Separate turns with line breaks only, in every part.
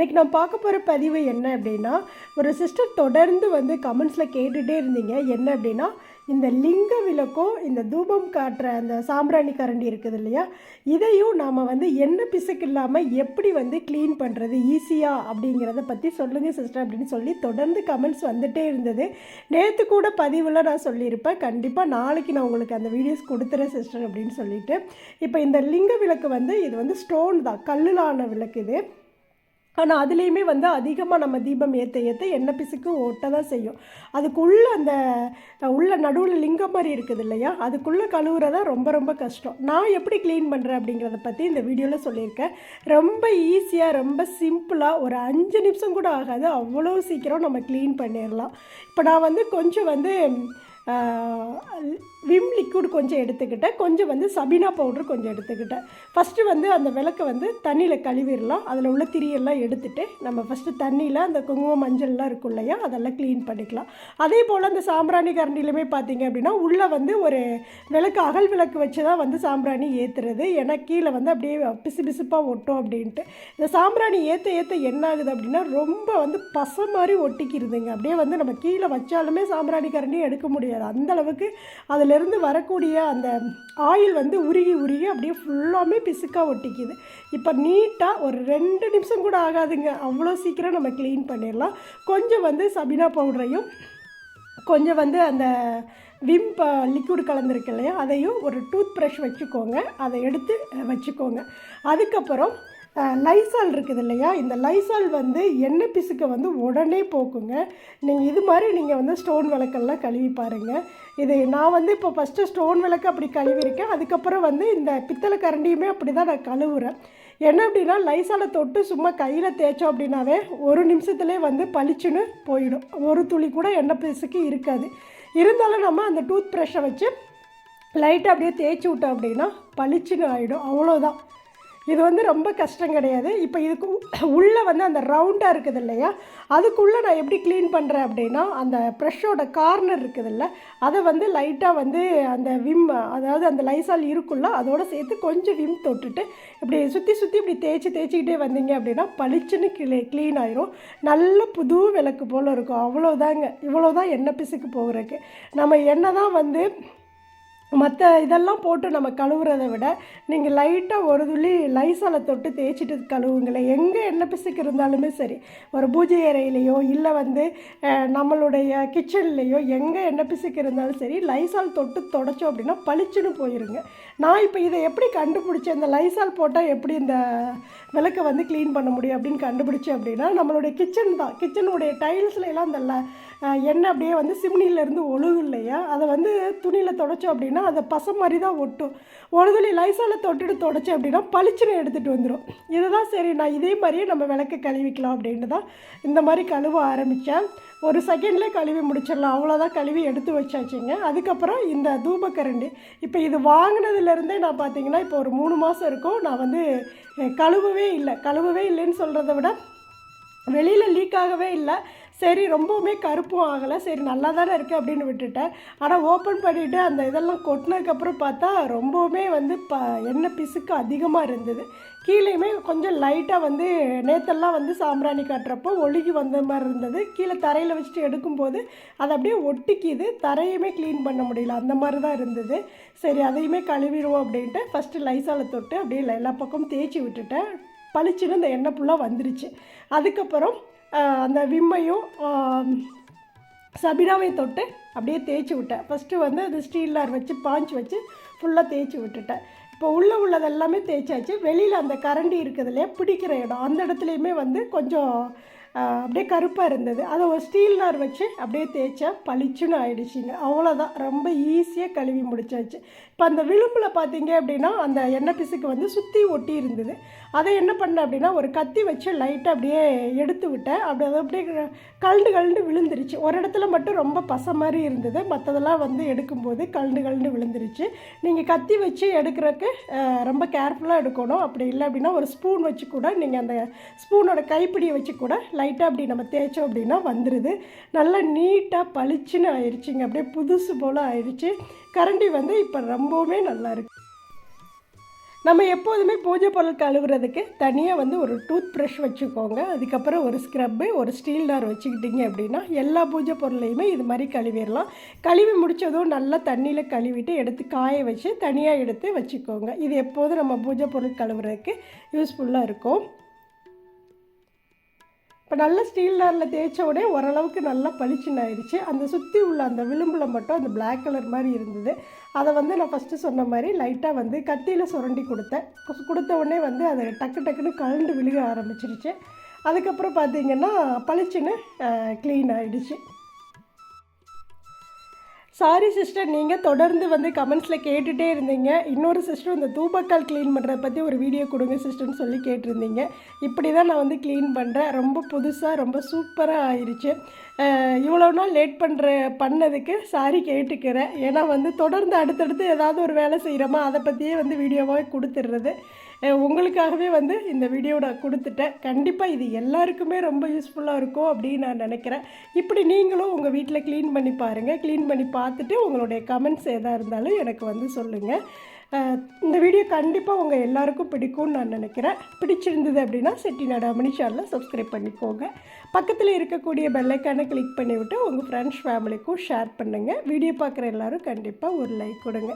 இன்றைக்கி நான் பார்க்க போகிற பதிவு என்ன அப்படின்னா ஒரு சிஸ்டர் தொடர்ந்து வந்து கமெண்ட்ஸில் கேட்டுகிட்டே இருந்தீங்க. என்ன அப்படின்னா இந்த லிங்க விளக்கும் இந்த தூபம் காட்டுற அந்த சாம்பிராணி கரண்டி இருக்குது இல்லையா? இதையும் நாம் வந்து என்ன பிசுக்கு இல்லாமல் எப்படி வந்து க்ளீன் பண்ணுறது ஈஸியாக அப்படிங்கிறத பற்றி சொல்லுங்கள் சிஸ்டர் அப்படின்னு சொல்லி தொடர்ந்து கமெண்ட்ஸ் வந்துட்டே இருந்தது. நேற்று கூட பதிவில் நான் சொல்லியிருப்பேன். கண்டிப்பாக நாளைக்கு நான் உங்களுக்கு அந்த வீடியோஸ் கொடுத்துறேன் சிஸ்டர் அப்படின்னு சொல்லிட்டு. இப்போ இந்த லிங்க விளக்கு வந்து இது வந்து ஸ்டோன் தான். கல்லில் ஆன விளக்கு இது. ஆனால் அதுலேயுமே வந்து அதிகமாக நம்ம தீபம் ஏற்ற ஏற்ற எண்ணெய் பிசுக்கு ஒட்ட தான் செய்யும். அதுக்குள்ளே அந்த உள்ள நடுவில் லிங்கம் மாதிரி இருக்குது இல்லையா? அதுக்குள்ளே கழுவுறதா ரொம்ப ரொம்ப கஷ்டம். நான் எப்படி க்ளீன் பண்ணுறேன் அப்படிங்கிறத பற்றி இந்த வீடியோவில் சொல்லியிருக்கேன். ரொம்ப ஈஸியாக ரொம்ப சிம்பிளாக ஒரு அஞ்சு நிமிஷம் கூட ஆகாது. அவ்வளோ சீக்கிரம் நம்ம க்ளீன் பண்ணிடலாம். இப்போ நான் வந்து கொஞ்சம் வந்து விம் லிக்விட் கொஞ்சம் எடுத்துக்கிட்டேன். கொஞ்சம் வந்து சபீனா பவுட்ரு கொஞ்சம் எடுத்துக்கிட்டேன். ஃபஸ்ட்டு வந்து அந்த விளக்கை வந்து தண்ணியில் கழுவிடலாம். அதில் உள்ள திரியெல்லாம் எடுத்துகிட்டு நம்ம ஃபஸ்ட்டு தண்ணியில் அந்த குங்குமம் மஞ்சள்லாம் இருக்கும் இல்லையா அதெல்லாம் க்ளீன் பண்ணிக்கலாம். அதே போல் அந்த சாம்பிராணி கரண்டிலுமே பார்த்தீங்க அப்படின்னா உள்ளே வந்து ஒரு விளக்கு அகல் விளக்கு வச்சு தான் வந்து சாம்பிராணி ஏற்றுறது ஏன்னா கீழே வந்து அப்படியே பிசு பிசுப்பாக ஒட்டும் அப்படின்ட்டு. இந்த சாம்பிராணி ஏற்ற ஏற்ற என்ன ஆகுது அப்படின்னா ரொம்ப வந்து பசை மாதிரி ஒட்டிக்கிறதுங்க அப்படியே வந்து நம்ம கீழே வச்சாலுமே சாம்பிராணி கரண்டி எடுக்க முடியாது. கிடையாது அந்தளவுக்கு அதிலிருந்து வரக்கூடிய அந்த ஆயில் வந்து உருகி உருகி அப்படியே ஃபுல்லாமே பிசுக்காக ஒட்டிக்குது. இப்போ நீட்டாக ஒரு ரெண்டு நிமிஷம் கூட ஆகாதுங்க. அவ்வளோ சீக்கிரம் நம்ம க்ளீன் பண்ணிடலாம். கொஞ்சம் வந்து சபினா பவுடரையும் கொஞ்சம் வந்து அந்த விம் ப லிக்விட் கலந்துருக்கு இல்லையா அதையும் ஒரு டூத் ப்ரஷ் வச்சுக்கோங்க. அதை எடுத்து வச்சுக்கோங்க. அதுக்கப்புறம் லைசால் இருக்குது இல்லையா? இந்த லைசால் வந்து எண்ணெய் பிசுக்க வந்து உடனே போக்குங்க. நீங்கள் இது மாதிரி நீங்கள் வந்து ஸ்டோன் விளக்கெல்லாம் கழுவி பாருங்கள் இது நான் வந்து இப்போ ஃபஸ்ட்டு ஸ்டோன் விளக்கு அப்படி கழுவிருக்கேன் அதுக்கப்புறம் வந்து இந்த பித்தளை கரண்டியுமே அப்படி தான் நான் கழுவுறேன். என்ன அப்படின்னா லைசாலை தொட்டு சும்மா கையில் தேய்ச்சோம் அப்படின்னாவே ஒரு நிமிஷத்துலேயே வந்து பளிச்சுன்னு போயிடும். ஒரு துளி கூட எண்ணெய் பிசுக்கு இருக்காது. இருந்தாலும் நம்ம அந்த டூத் ப்ரஷ்ஷை வச்சு லைட்டாக அப்படியே தேய்ச்சி விட்டோம் அப்படின்னா பளிச்சுன்னு ஆகிடும் அவ்வளோதான் இது வந்து ரொம்ப கஷ்டம் கிடையாது. இப்போ இதுக்கு உள்ளே வந்து அந்த ரவுண்டாக இருக்குது இல்லையா? அதுக்குள்ளே நான் எப்படி க்ளீன் பண்ணுறேன் அப்படின்னா அந்த ப்ரெஷ்ஷோட கார்னர் இருக்குதுல்ல அதை வந்து லைட்டாக வந்து அந்த விம் அதாவது அந்த லைசால் இருக்குல்ல அதோடு சேர்த்து கொஞ்சம் விம் தொட்டுட்டு இப்படி சுற்றி சுற்றி இப்படி தேய்ச்சி தேய்ச்சிக்கிட்டே வந்தீங்க அப்படின்னா பளிச்சுன்னு கிளீ க்ளீன் ஆயிரும். நல்ல புது விளக்கு போல் இருக்கும். அவ்வளோதாங்க இவ்வளோதான் எண்ணெய் பிசுக்கு போகிறதுக்கு. நம்ம என்ன தான் வந்து மற்ற இதெல்லாம் போட்டு நம்ம கழுவுறதை விட நீங்கள் லைட்டாக ஒரு துளி லைசாலை தொட்டு தேய்ச்சிட்டு கழுவுங்களேன். எங்கே எண்ணெய் பிசுக்கு இருந்தாலுமே சரி ஒரு பூஜை அறையிலையோ இல்லை வந்து நம்மளுடைய கிச்சன்லேயோ எங்கே எண்ணெய் பிசுக்கு இருந்தாலும் சரி லைசால் தொட்டு தொடச்சோம் அப்படின்னா பளிச்சுன்னு போயிருங்க. நான் இப்போ இதை எப்படி கண்டுபிடிச்சேன்? இந்த லைசால் போட்டால் எப்படி இந்த விளக்கை வந்து க்ளீன் பண்ண முடியும் அப்படின்னு கண்டுபிடிச்சேன் அப்படின்னா நம்மளுடைய கிச்சன் தான். கிச்சனுடைய டைல்ஸ்ல எல்லாம் அந்த எண்ணெய் அப்படியே வந்து சிம்னிலேருந்து ஒழுகு இல்லையா? அதை வந்து துணியில் தொடச்சோம் அப்படின்னா அதை பசை மாதிரி தான் ஒட்டும். ஒரு துளி லைசால் தொட்டுட்டு தொடச்சோம் அப்படின்னா பளிச்சுன்னு எடுத்துகிட்டு வந்துடும் இதுதான் சரி நான் இதே மாதிரியே நம்ம விளக்கு கழுவிக்கலாம் அப்படின்ட்டு தான் இந்த மாதிரி கழுவ ஆரம்பித்தேன் ஒரு செகண்ட்லேயே கழுவி முடிச்சிடலாம். அவ்வளோதான் கழுவி எடுத்து வச்சாச்சுங்க. அதுக்கப்புறம் இந்த தூபக்கரண்டி இப்போ இது வாங்கினதுலேருந்தே நான் பார்த்தீங்கன்னா இப்போ ஒரு மூணு மாதம் இருக்கும். நான் வந்து கழுவவே இல்லை. கழுவவே இல்லைன்னு சொல்கிறத விட வெளியில் லீக் ஆகவே இல்லை. சரி ரொம்பவுமே கருப்பும் ஆகலை. சரி நல்லா தானே இருக்குது அப்படின்னு விட்டுட்டேன். ஆனால் ஓப்பன் பண்ணிவிட்டு அந்த இதெல்லாம் கொட்டினதுக்கப்புறம் பார்த்தா ரொம்பவுமே வந்து ப எண்ணெய் பிசுக்கு அதிகமாக இருந்தது. கீழேயுமே கொஞ்சம் லைட்டாக வந்து நேத்தெல்லாம் வந்து சாம்பிராணி காட்டுறப்போ ஒழுகி வந்த மாதிரி இருந்தது. கீழே தரையில் வச்சுட்டு எடுக்கும்போது அது அப்படியே ஒட்டிக்கிது. தரையுமே க்ளீன் பண்ண முடியல. அந்த மாதிரி தான் இருந்தது. சரி அதையுமே கழுவிடுவோம் அப்படின்ட்டு ஃபஸ்ட்டு லைசாலை தொட்டு அப்படியே எல்லா பக்கமும் தேய்ச்சி விட்டுட்டேன். பளிச்சுன்னு இந்த எண்ணெய் ஃபுல்லாக வந்துருச்சு. அதுக்கப்புறம் அந்த விம்மையும் சபினாவை தொட்டு அப்படியே தேய்ச்சி விட்டேன். ஃபஸ்ட்டு வந்து அது ஸ்டீல்லார் வச்சு பாஞ்சு வச்சு ஃபுல்லாக தேய்ச்சி விட்டுட்டேன். இப்போ உள்ளே உள்ளது எல்லாமே தேய்ச்சாச்சு. வெளியில் அந்த கரண்டி இருக்கிறதுலையே பிடிக்கிற இடம். அந்த இடத்துலையுமே வந்து கொஞ்சம் அப்படியே கருப்பாக இருந்தது. அதை ஒரு ஸ்டீல் நார் வச்சு அப்படியே தேய்ச்சா பளிச்சுன்னு ஆயிடுச்சுங்க. அவ்வளோதான் ரொம்ப ஈஸியாக கழுவி முடிச்சாச்சு. இப்போ அந்த விளிம்பில் பார்த்தீங்க அப்படின்னா அந்த எண்ணெய் பிசுக்கு வந்து சுற்றி ஒட்டி இருந்தது. அதை என்ன பண்ணேன் அப்படின்னா ஒரு கத்தி வச்சு லைட்டாக அப்படியே எடுத்து விட்டேன். அப்படி அதை அப்படியே கலண்டு கலண்டு விழுந்துருச்சு. ஒரு இடத்துல மட்டும் ரொம்ப பசை மாதிரி இருந்தது. மற்றதெல்லாம் வந்து எடுக்கும்போது கலண்டு கலண்டு விழுந்துருச்சு. நீங்கள் கத்தி வச்சு எடுக்கிறதுக்கு ரொம்ப கேர்ஃபுல்லாக எடுக்கணும். அப்படி இல்லை அப்படின்னா ஒரு ஸ்பூன் வச்சு கூட நீங்கள் அந்த ஸ்பூனோட கைப்பிடியை வச்சு கூட லைட்டாக அப்படி நம்ம தேய்ச்சோம் அப்படின்னா வந்துடுது நல்லா நீட்டாக பளிச்சுன்னு ஆயிடுச்சிங்க அப்படியே புதுசு போல் ஆயிடுச்சு கரண்டி வந்து இப்போ ரொம்பவுமே நல்லா இருக்கு. நம்ம எப்போதுமே பூஜை பொருள் கழுவுறதுக்கு தனியாக வந்து ஒரு டூத் ப்ரஷ் வச்சுக்கோங்க. அதுக்கப்புறம் ஒரு ஸ்க்ரப்பு ஒரு ஸ்டீல் டார் வச்சுக்கிட்டிங்க அப்படின்னா எல்லா பூஜை பொருளையுமே இது மாதிரி கழுவிடலாம். கழுவி முடித்ததும் நல்லா தண்ணியில் கழுவிட்டு எடுத்து காய வச்சு தனியாக எடுத்து வச்சுக்கோங்க. இது எப்போதும் நம்ம பூஜை பொருள் கழுவுறதுக்கு யூஸ்ஃபுல்லாக இருக்கும். இப்போ நல்ல ஸ்டீல் நாரில் தேய்ச்ச உடனே ஓரளவுக்கு நல்லா பளிச்சுன்னு ஆயிடுச்சு. அந்த சுற்றி உள்ள அந்த விளிம்பில் மட்டும் அந்த பிளாக் கலர் மாதிரி இருந்தது. அதை வந்து நான் ஃபஸ்ட்டு சொன்ன மாதிரி லைட்டாக வந்து கத்தியில் சுரண்டி கொடுத்தேன். கொடுத்த உடனே வந்து அதை டக்கு டக்குன்னு கலண்டு விழுக ஆரம்பிச்சிருச்சு. அதுக்கப்புறம் பார்த்தீங்கன்னா பளிச்சுன்னு க்ளீன் ஆகிடுச்சு சாரி சிஸ்டர் நீங்கள் தொடர்ந்து வந்து கமெண்ட்ஸில் கேட்டுகிட்டே இருந்தீங்க. இன்னொரு சிஸ்டர் இந்த தூபக்கால் க்ளீன் பண்ணுறத பற்றி ஒரு வீடியோ கொடுங்க சிஸ்டர்னு சொல்லி கேட்டிருந்தீங்க. இப்படி தான் நான் வந்து க்ளீன் பண்ணுறேன் ரொம்ப புதுசாக ரொம்ப சூப்பராக ஆயிடுச்சு இவ்வளோ நாள் லேட் பண்ணுற பண்ணதுக்கு சாரி கேட்டுக்கிறேன். ஏன்னா வந்து தொடர்ந்து அடுத்தடுத்து ஏதாவது ஒரு வேலை செய்கிறோமா அதை பற்றியே வந்து வீடியோவாக கொடுத்துட்றது. உங்களுக்காகவே வந்து இந்த வீடியோ நான் கொடுத்துட்டேன். கண்டிப்பாக இது எல்லாருக்குமே ரொம்ப யூஸ்ஃபுல்லாக இருக்கும் அப்படின்னு நான் நினைக்கிறேன். இப்படி நீங்களும் உங்கள் வீட்டில் க்ளீன் பண்ணி பாருங்கள் க்ளீன் பண்ணி பார்த்துட்டு உங்களுடைய கமெண்ட்ஸ் எதாக இருந்தாலும் எனக்கு வந்து சொல்லுங்கள் இந்த வீடியோ கண்டிப்பாக உங்கள் எல்லாருக்கும் பிடிக்கும்னு நான் நினைக்கிறேன். பிடிச்சிருந்தது அப்படின்னா செட்டிநாடு நடாமணி சேனலை சப்ஸ்கிரைப் பண்ணிக்கோங்க. பக்கத்தில் இருக்கக்கூடிய பெல்லைக்கானை கிளிக் பண்ணிவிட்டு உங்கள் ஃப்ரெண்ட்ஸ் ஃபேமிலிக்கும் ஷேர் பண்ணுங்கள் வீடியோ பார்க்குற எல்லாரும் கண்டிப்பாக ஒரு லைக் கொடுங்க.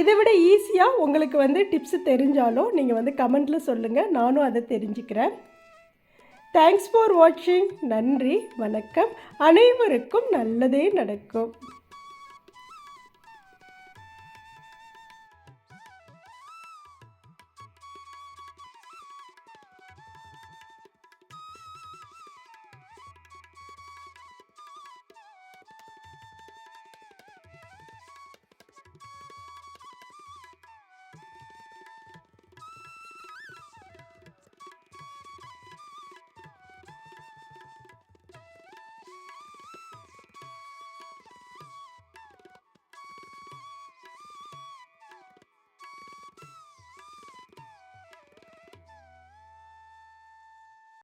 இதை விட ஈஸியாக உங்களுக்கு வந்து டிப்ஸு தெரிஞ்சாலும் நீங்கள் வந்து கமெண்ட்டில் சொல்லுங்கள் நானும் அதை தெரிஞ்சுக்கிறேன். தேங்க்ஸ் ஃபார் வாட்சிங் நன்றி வணக்கம். அனைவருக்கும் நல்லதே நடக்கும்.